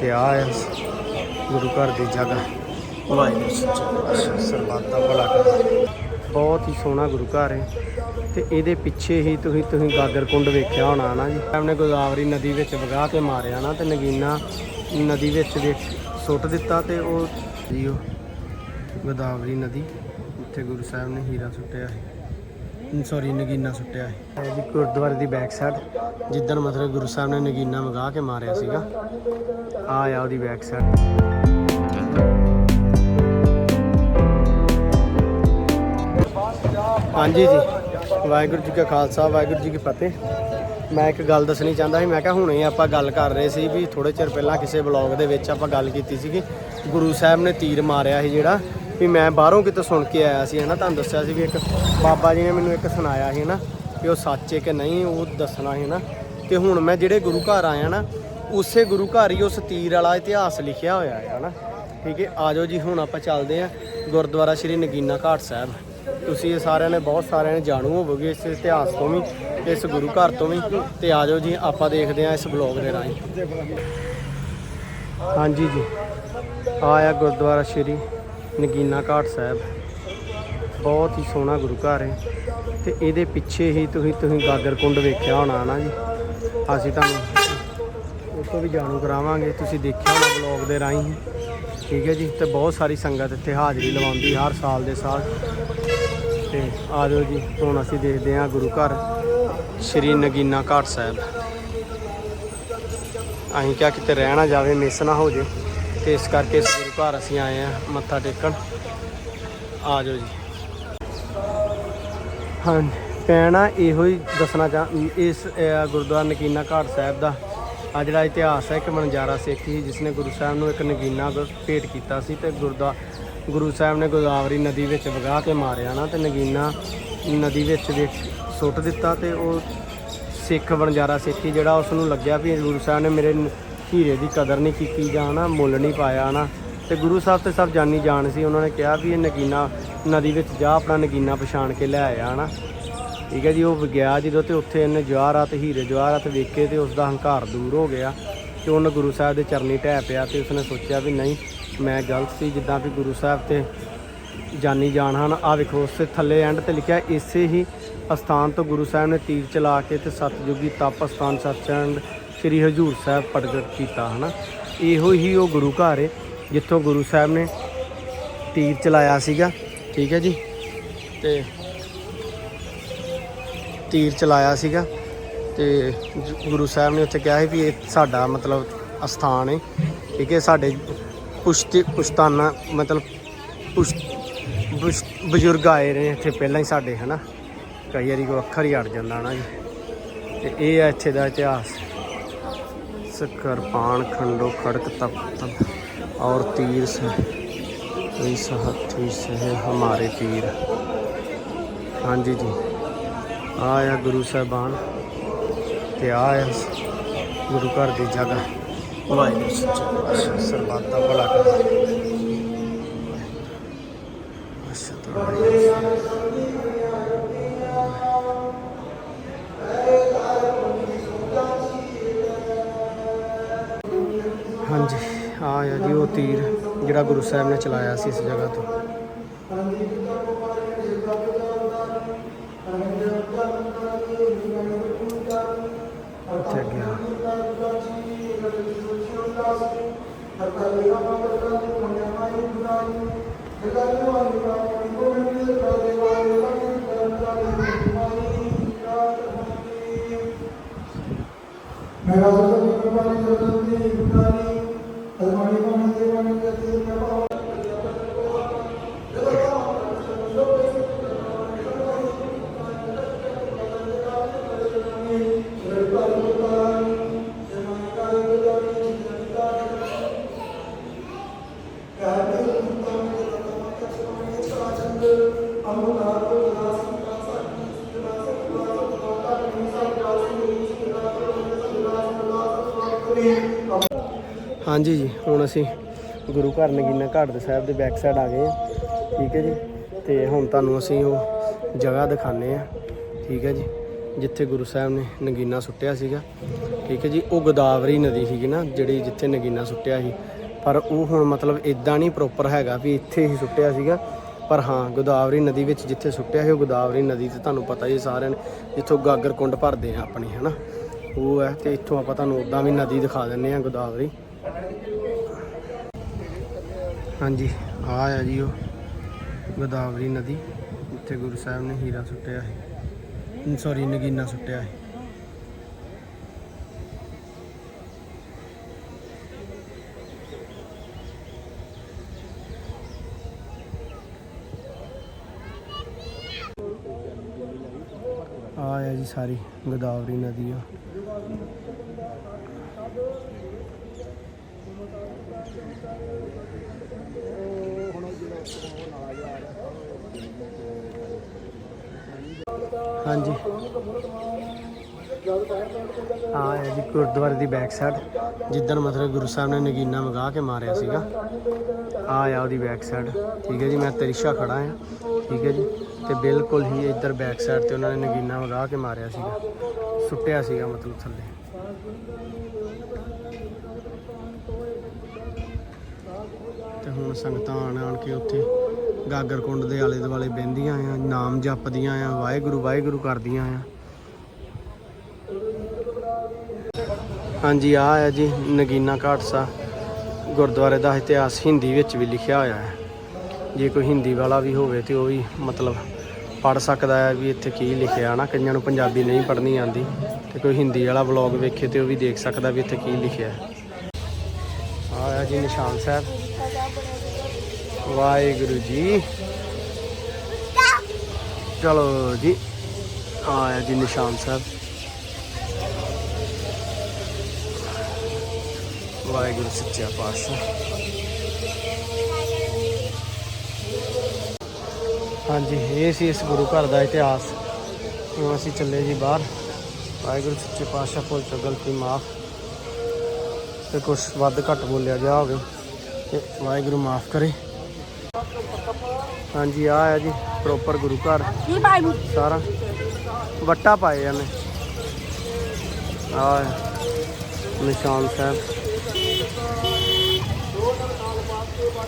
ਤੇ ਆ ਹੈ ਗੁਰੂ ਘਰ ਦੀ ਜਗ੍ਹਾ। ਵਾਹਿਗੁਰੂ ਸੱਚਾ ਸਰਬੱਤ ਭਲਾ ਕਰੇ। ਬਹੁਤ ਹੀ ਸੋਹਣਾ ਗੁਰੂ ਘਰ ਹੈ ਤੇ ਇਹਦੇ ਪਿੱਛੇ ਹੀ ਤੁਸੀਂ ਤੁਸੀਂ ਗਾਗਰ ਕੁੰਡ ਵੇਖਿਆ ਹੋਣਾ ਨਾ ਜੀ। ਸਾਹਮਣੇ ਗੋਦਾਵਰੀ ਨਦੀ ਵਿੱਚ ਵਗਾ ਕੇ ਮਾਰਿਆ ਨਾ ਤੇ ਨਗੀਨਾ ਨਦੀ ਵਿੱਚ ਵੇਖ ਸੁੱਟ ਦਿੱਤਾ ਤੇ ਉਹ ਜੀ ਉਹ ਗੋਦਾਵਰੀ ਨਦੀ ਉੱਥੇ ਗੁਰੂ ਸਾਹਿਬ ਨੇ ਹੀਰਾ ਸੁੱਟਿਆ ਹੈ ਸੌਰੀ ਨਗੀਨਾ ਸੁੱਟਿਆ ਹੈ। ਜੀ ਗੁਰਦੁਆਰੇ ਦੀ ਬੈਕ ਸਾਈਡ ਜਿੱਦਣ ਮਤਲਬ ਗੁਰੂ ਸਾਹਿਬ ਨੇ ਨਗੀਨਾ ਵਗਾ ਕੇ ਮਾਰਿਆ ਸੀਗਾ, ਆ ਆ ਉਹਦੀ ਬੈਕ ਸਾਈਡ ਹਾਂਜੀ ਜੀ, ਵਾਹਿਗੁਰੂ ਜੀ ਕਾ ਖਾਲਸਾ, ਵਾਹਿਗੁਰੂ ਜੀ ਕੀ ਫਤਿਹ। ਮੈਂ ਇੱਕ ਗੱਲ ਦੱਸਣੀ ਚਾਹੁੰਦਾ ਸੀ, ਮੈਂ ਕਿਹਾ ਹੁਣੇ ਆਪਾਂ ਗੱਲ ਕਰ ਰਹੇ ਸੀ ਵੀ ਥੋੜੇ ਚਿਰ ਪਹਿਲਾਂ ਕਿਸੇ ਬਲੌਗ ਦੇ ਵਿੱਚ ਆਪਾਂ ਗੱਲ ਕੀਤੀ ਸੀਗੀ। ਗੁਰੂ ਸਾਹਿਬ ਨੇ ਤੀਰ ਮਾਰਿਆ ਸੀ ਜਿਹੜਾ, ਵੀ ਮੈਂ ਬਾਹਰੋਂ ਕਿਤੇ ਸੁਣ ਕੇ ਆਇਆ ਸੀ, ਹਨਾ, ਤੁਹਾਨੂੰ ਦੱਸਿਆ ਸੀ ਵੀ ਇੱਕ ਬਾਬਾ ਜੀ ਨੇ ਮੈਨੂੰ ਇੱਕ ਸੁਣਾਇਆ ਸੀ ਨਾ ਕਿ ਉਹ ਸੱਚ ਹੈ ਕਿ ਨਹੀਂ, ਉਹ ਦੱਸਣਾ ਸੀ ਨਾ। ਤੇ ਹੁਣ ਮੈਂ ਜਿਹੜੇ ਗੁਰੂ ਘਰ ਆਇਆ ਨਾ, ਉਸੇ ਗੁਰੂ ਘਰ ਹੀ ਉਸ ਤੀਰ ਵਾਲਾ ਇਤਿਹਾਸ ਲਿਖਿਆ ਹੋਇਆ ਹੈ ਨਾ। ਠੀਕ ਹੈ, ਆਜੋ ਜੀ, ਹੁਣ ਆਪਾਂ ਚੱਲਦੇ ਆਂ ਗੁਰਦੁਆਰਾ ਸ਼੍ਰੀ ਨਗੀਨਾ ਘਾਟ ਸਾਹਿਬ। ਤੁਸੀਂ ਇਹ ਸਾਰਿਆਂ ਨੇ, ਬਹੁਤ ਸਾਰਿਆਂ ਨੇ ਜਾਣੂ ਹੋਵੋਗੇ ਇਸ ਇਤਿਹਾਸ ਤੋਂ ਵੀ, ਇਸ ਗੁਰੂ ਘਰ ਤੋਂ ਵੀ। ਤੇ ਆਜੋ ਜੀ, ਆਪਾਂ ਦੇਖਦੇ ਆਂ ਇਸ ਬਲੌਗ ਦੇ ਰਾਹੀਂ। ਹਾਂਜੀ ਜੀ, ਆਇਆ ਗੁਰਦੁਆਰਾ ਸ਼੍ਰੀ ਨਗੀਨਾ ਘਾਟ ਸਾਹਿਬ। ਬਹੁਤ ਹੀ ਸੋਹਣਾ ਗੁਰੂ ਘਰ ਹੈ। ਤੇ ਇਹਦੇ ਪਿੱਛੇ ਹੀ ਤੁਸੀਂ ਤੁਸੀਂ ਗਾਗਰ ਕੁੰਡ ਵੇਖਿਆ ਹੋਣਾ ਨਾ ਜੀ? ਅਸੀਂ ਤੁਹਾਨੂੰ ਉਹ ਵੀ ਜਾਣੂ ਕਰਾਵਾਂਗੇ। ਤੁਸੀਂ ਦੇਖਿਆ ਹੋਣਾ ਬਲੌਗ ਦੇ ਰਾਹੀਂ ਠੀਕ ਹੈ ਜੀ? ਤੇ ਬਹੁਤ ਸਾਰੀ ਸੰਗਤ ਇੱਥੇ ਹਾਜ਼ਰੀ ਲਵਾਉਂਦੀ ਹਰ ਸਾਲ ਦੇ ਸਾਲ। ਤੇ ਆ ਜਾਓ ਜੀ, ਹੁਣ ਅਸੀਂ ਦੇਖਦੇ ਹਾਂ ਗੁਰੂ ਘਰ, ਸ਼੍ਰੀ ਨਗੀਨਾ ਘਾਟ ਸਾਹਿਬ। ਅਸੀਂ ਕਿਹਾ ਕਿਤੇ ਰਹਿ ਨਾ ਜਾਵੇ ਮਿਸ ਨਾ ਹੋ ਜੇ। ਤੇ ਇਸ ਕਰਕੇ ਇਸ ਗੁਰੂ ਘਰ ਅਸੀਂ ਆਏ ਆ ਮੱਥਾ ਟੇਕਣ। ਆ ਜਾਓ ਜੀ। ਹਾਂ ਪੈਣਾ ਇਹੋ ਹੀ ਦੱਸਣਾ ਚਾਹ ਇਸ ਗੁਰਦੁਆਰਾ ਨਗੀਨਾ ਘਾਟ ਸਾਹਿਬ ਦਾ ਆ ਜਿਹੜਾ ਇਤਿਹਾਸ ਹੈ, ਇੱਕ ਮਨਜਾਰਾ ਸਿੱਖ ਸੀ ਜਿਸ ਨੇ ਗੁਰੂ ਸਾਹਿਬ ਨੂੰ ਇੱਕ ਨਗੀਨਾ ਭੇਟ ਕੀਤਾ ਸੀ ਤੇ ਗੁਰਦਾ ਗੁਰੂ ਸਾਹਿਬ ਨੇ ਗੋਦਾਵਰੀ ਨਦੀ ਵਿੱਚ ਵਗਾ ਕੇ ਮਾਰਿਆ ਨਾ ਤੇ ਨਗੀਨਾ ਨਦੀ ਵਿੱਚ ਵੇਖ ਸੁੱਟ ਦਿੱਤਾ ਤੇ ਉਹ ਸਿੱਖ ਵਣਜਾਰਾ ਸਿੱਖੀ ਜਿਹੜਾ ਉਸ ਨੂੰ ਲੱਗਿਆ ਵੀ ਗੁਰੂ ਸਾਹਿਬ ਨੇ ਮੇਰੇ ਹੀਰੇ ਦੀ ਕਦਰ ਨਹੀਂ ਕੀਤੀ ਜਾਂ ਨਾ ਮੁੱਲ ਨਹੀਂ ਪਾਇਆ ਨਾ। ਤੇ ਗੁਰੂ ਸਾਹਿਬ ਤੇ ਸਭ ਜਾਨੀ ਜਾਣ ਸੀ, ਉਹਨਾਂ ਨੇ ਕਿਹਾ ਵੀ ਇਹ ਨਗੀਨਾ ਨਦੀ ਵਿੱਚ ਜਾ ਆਪਣਾ ਨਗੀਨਾ ਪਛਾਣ ਕੇ ਲੈ ਆਇਆ ਨਾ ਠੀਕ ਹੈ ਜੀ, ਉਹ ਗਿਆ ਜਦੋਂ ਤੇ ਉੱਥੇ ਇਹਨੇ ਜਵਾਹਰਾਤ, ਹੀਰੇ ਜਵਾਹਰਾਤ ਵੇਖੇ ਤੇ ਉਸ ਦਾ ਹੰਕਾਰ ਦੂਰ ਹੋ ਗਿਆ ਤੇ ਉਹਨੇ ਗੁਰੂ ਸਾਹਿਬ ਦੇ ਚਰਨੀ ਢਹਿ ਪਿਆ ਤੇ ਉਸਨੇ ਸੋਚਿਆ ਵੀ ਨਹੀਂ, ਮੈਂ ਗਲਤ ਸੀ, ਜਿੱਦਾਂ ਵੀ ਗੁਰੂ ਸਾਹਿਬ ਤੇ ਜਾਨੀ ਜਾਣ ਹਨ ਆ ਵੇਖੋ, ਉਸੇ ਥੱਲੇ ਐਂਡ ਤੇ ਲਿਖਿਆ, ਇਸੇ ਹੀ ਅਸਥਾਨ ਤੋਂ ਗੁਰੂ ਸਾਹਿਬ ਨੇ ਤੀਰ ਚਲਾ ਕੇ ਤੇ ਸਤਜੁਗੀ ਤਪ ਅਸਥਾਨ ਸਤਚੰਦ ਸ੍ਰੀ ਹਜੂਰ ਸਾਹਿਬ ਪ੍ਰਗਟ ਕੀਤਾ, ਹਨਾ? ਇਹੋ ਹੀ ਉਹ ਗੁਰੂ ਘਰ ਹੈ, ਜਿੱਥੋਂ ਗੁਰੂ ਸਾਹਿਬ ਨੇ ਤੀਰ ਚਲਾਇਆ ਸੀਗਾ। ਠੀਕ ਹੈ ਜੀ। ਤੇ ਤੀਰ ਚਲਾਇਆ ਸੀਗਾ। ਤੇ ਗੁਰੂ ਸਾਹਿਬ ਨੇ ਉੱਥੇ ਕਿਹਾ ਸੀ ਵੀ ਇਹ ਸਾਡਾ ਮਤਲਬ ਅਸਥਾਨ ਹੈ ਠੀਕ ਹੈ, ਸਾਡੇ ਪੁਸ਼ਤੀ, ਪੁਸ਼ਤਾਨਾ ਮਤਲਬ ਪੁਸ਼ ਬਜ਼ੁਰਗ ਆਏ ਨੇ ਇੱਥੇ ਪਹਿਲਾਂ ਹੀ ਸਾਡੇ, ਹਨਾ। ਕਈ ਵਾਰੀ ਕੋ ਅੱਖਰ ਹੀ ਅੜ ਜਾਂਦਾ ਨਾ ਜੀ। ਤੇ ਇਹ ਹੈ ਇੱਥੇ ਦਾ ਇਤਿਹਾਸ। ਸਕਰ ਪਾਣ ਖੰਡੋ, ਖੜਕ, ਤਪ ਤਪ। ਔਰ ਤੀਰ ਸੇ ਇਸ ਹੱਥੀ ਸੇ ਹਮਾਰੇ ਤੀਰ ਹਾਂਜੀ ਜੀ ਆਇਆ ਗੁਰੂ ਸਾਹਿਬਾਨ ਤੇ ਆਇਆ ਗੁਰੂ ਘਰ ਦੀ ਜਗ੍ਹਾ ਵਾਹਿਗੁਰੂ ਸੱਚਾ ਪਾਤਸ਼ਾਹ ਸਰਬੱਤ ਦਾ ਭਲਾ ਕਰੇ ਹਾਂਜੀ ਆਇਆ ਜੀ ਉਹ ਤੀਰ ਜਿਹੜਾ ਗੁਰੂ ਸਾਹਿਬ ਨੇ ਚਲਾਇਆ ਸੀ ਇਸ ਜਗ੍ਹਾ ਤੋਂ। ਉੱਥੇ ਗਿਆ ਮੇਰਾ ਸਤਿ ਸ੍ਰੀ ਅਕਾਲ ਜੀ ਸਤਿ ਜੀ ਅਲਮਾਰੀ ਪਾਣੀ ਦੇ ਪਾਣੀ ਦੇ ਤੇ ਮੈਂ ਹਾਂਜੀ ਜੀ, ਹੁਣ ਅਸੀਂ ਗੁਰੂ ਘਰ ਨਗੀਨਾ ਘਾਟ ਦੇ ਸਾਹਿਬ ਦੇ ਬੈਕ ਸਾਈਡ ਆ ਗਏ ਹਾਂ। ਠੀਕ ਹੈ ਜੀ? ਤੇ ਹੁਣ ਤੁਹਾਨੂੰ ਅਸੀਂ ਉਹ ਜਗ੍ਹਾ ਦਿਖਾਣੇ ਆ ਠੀਕ ਹੈ ਜੀ? ਜਿੱਥੇ ਗੁਰੂ ਸਾਹਿਬ ਨੇ ਨਗੀਨਾ ਸੁੱਟਿਆ ਸੀਗਾ। ਠੀਕ ਹੈ ਜੀ? ਉਹ ਗੋਦਾਵਰੀ ਨਦੀ ਸੀਗੀ ਨਾ, ਜਿਹੜੀ ਜਿੱਥੇ ਨਗੀਨਾ ਸੁੱਟਿਆ ਸੀ। ਪਰ ਉਹ ਹੁਣ ਮਤਲਬ ਇਦਾਂ ਨਹੀਂ ਪ੍ਰੋਪਰ ਹੈਗਾ ਵੀ ਇੱਥੇ ਹੀ ਸੁੱਟਿਆ ਸੀਗਾ। ਪਰ ਹਾਂ, ਗੋਦਾਵਰੀ ਨਦੀ ਵਿੱਚ ਜਿੱਥੇ ਸੁੱਟਿਆ ਸੀ, ਉਹ ਗੋਦਾਵਰੀ ਨਦੀ ਤੇ ਤੁਹਾਨੂੰ ਪਤਾ ਹੀ ਸਾਰਿਆਂ ਨੂੰ, ਜਿੱਥੋਂ ਗਾਗਰ ਕੁੰਡ ਭਰਦੇ ਆ ਆਪਣੀ, ਹਨਾ? ਉਹ ਹੈ, ਤੇ ਇੱਥੋਂ ਆਪਾਂ ਤੁਹਾਨੂੰ ਉਦਾਂ ਵੀ ਨਦੀ ਦਿਖਾ ਦਿੰਨੇ ਆ ਗੋਦਾਵਰੀ। ਹਾਂਜੀ, ਆ ਆ ਜੀ ਉਹ ਗੋਦਾਵਰੀ ਨਦੀ, ਜਿੱਥੇ ਗੁਰੂ ਸਾਹਿਬ ਨੇ ਹੀਰਾ ਸੁੱਟਿਆ ਹੈ ਸੌਰੀ ਨਗੀਨਾ ਸੁੱਟਿਆ ਹੈ ਆ ਆ ਜੀ ਸਾਰੀ ਗੋਦਾਵਰੀ ਨਦੀ ਆ। ਹਾਂਜੀ। ਆ ਹੈ ਜੀ ਗੁਰਦੁਆਰੇ ਦੀ ਬੈਕ ਸਾਈਡ ਜਿੱਦਣ ਮਤਲਬ ਗੁਰੂ ਸਾਹਿਬ ਨੇ ਨਗੀਨਾ ਮਗਾ ਕੇ ਮਾਰਿਆ ਸੀਗਾ। ਆ ਆ ਉਹਦੀ ਬੈਕ ਸਾਈਡ ਠੀਕ ਹੈ ਜੀ, ਮੈਂ ਤਰੀਸ਼ਾ ਖੜਾ ਆ ਠੀਕ ਹੈ ਜੀ, ਤੇ ਬਿਲਕੁਲ ਹੀ ਇੱਧਰ ਬੈਕ ਸਾਈਡ ਤੇ ਉਹਨਾਂ ਨੇ ਨਗੀਨਾ ਮਗਾ ਕੇ ਮਾਰਿਆ ਸੀਗਾ। ਸੁੱਟਿਆ ਸੀਗਾ ਮਤਲਬ ਥੱਲੇ। ਤੇ ਹੁਣ ਸੰਗਤਾਂ ਆਣ ਆਣ ਕੇ ਉੱਥੇ ਗਾਗਰ ਕੁੰਡ ਦੇ ਆਲੇ ਦੁਆਲੇ ਬਹਿੰਦੀਆਂ ਆ, ਨਾਮ ਜਪਦੀਆਂ ਆ, ਵਾਹਿਗੁਰੂ ਵਾਹਿਗੁਰੂ ਕਰਦੀਆਂ ਆ। ਹਾਂਜੀ ਆ ਹੈ ਜੀ ਨਗੀਨਾ ਘਾਟਸਾ। ਗੁਰਦੁਆਰੇ ਦਾ ਇਤਿਹਾਸ ਹਿੰਦੀ ਵਿੱਚ ਵੀ ਲਿਖਿਆ ਹੋਇਆ ਹੈ। ਜੇ ਕੋਈ ਹਿੰਦੀ ਵਾਲਾ ਵੀ ਹੋਵੇ ਤੇ ਉਹ ਵੀ ਮਤਲਬ ਪੜ ਸਕਦਾ ਹੈ ਵੀ ਇੱਥੇ ਕੀ ਲਿਖਿਆ ਨਾ ਕਈਆਂ ਨੂੰ ਪੰਜਾਬੀ ਨਹੀਂ ਪੜ੍ਹਨੀ ਆਉਂਦੀ ਤੇ ਕੋਈ ਹਿੰਦੀ ਵਾਲਾ ਵਲੌਗ ਵੇਖੇ ਤੇ ਉਹ ਵੀ ਦੇਖ ਸਕਦਾ ਵੀ ਇੱਥੇ ਕੀ ਲਿਖਿਆ ਹੈ। ਆ ਜੀ ਨਿਸ਼ਾਨ ਸਾਹਿਬ। ਵਾਹਿਗੁਰੂ ਜੀ। ਚਲੋ ਜੀ ਆਇਆ ਜੀ ਨਿਸ਼ਾਨ ਸਾਹਿਬ। ਵਾਹਿਗੁਰੂ ਸੱਚਾ ਪਾਤਸ਼ਾਹ। ਹਾਂਜੀ ਇਹ ਸੀ ਇਸ ਗੁਰੂ ਘਰ ਦਾ ਇਤਿਹਾਸ। ਹੁਣ ਅਸੀਂ ਚੱਲੇ ਜੀ ਬਾਹਰ। ਵਾਹਿਗੁਰੂ ਸੱਚੇ ਪਾਤਸ਼ਾਹ ਕੋਲ ਤੋਂ ਗਲਤੀ ਮਾਫ। ਤੇ ਕੁਝ ਵੱਧ ਘੱਟ ਬੋਲਿਆ ਗਿਆ ਹੋਵੇ ਤੇ ਵਾਹਿਗੁਰੂ ਮਾਫ ਕਰੇ। ਹਾਂਜੀ ਆ ਹੈ ਜੀ ਪ੍ਰੋਪਰ ਗੁਰੂ ਘਰ। ਕੀ ਭਾਈ ਸਾਰਾ ਵੱਟਾ ਪਾਏ ਜਾਂਦੇ ਆ ਨਿਸ਼ਾਨ ਸਾਹਿਬ ਵਾਹਿਗੁਰੂ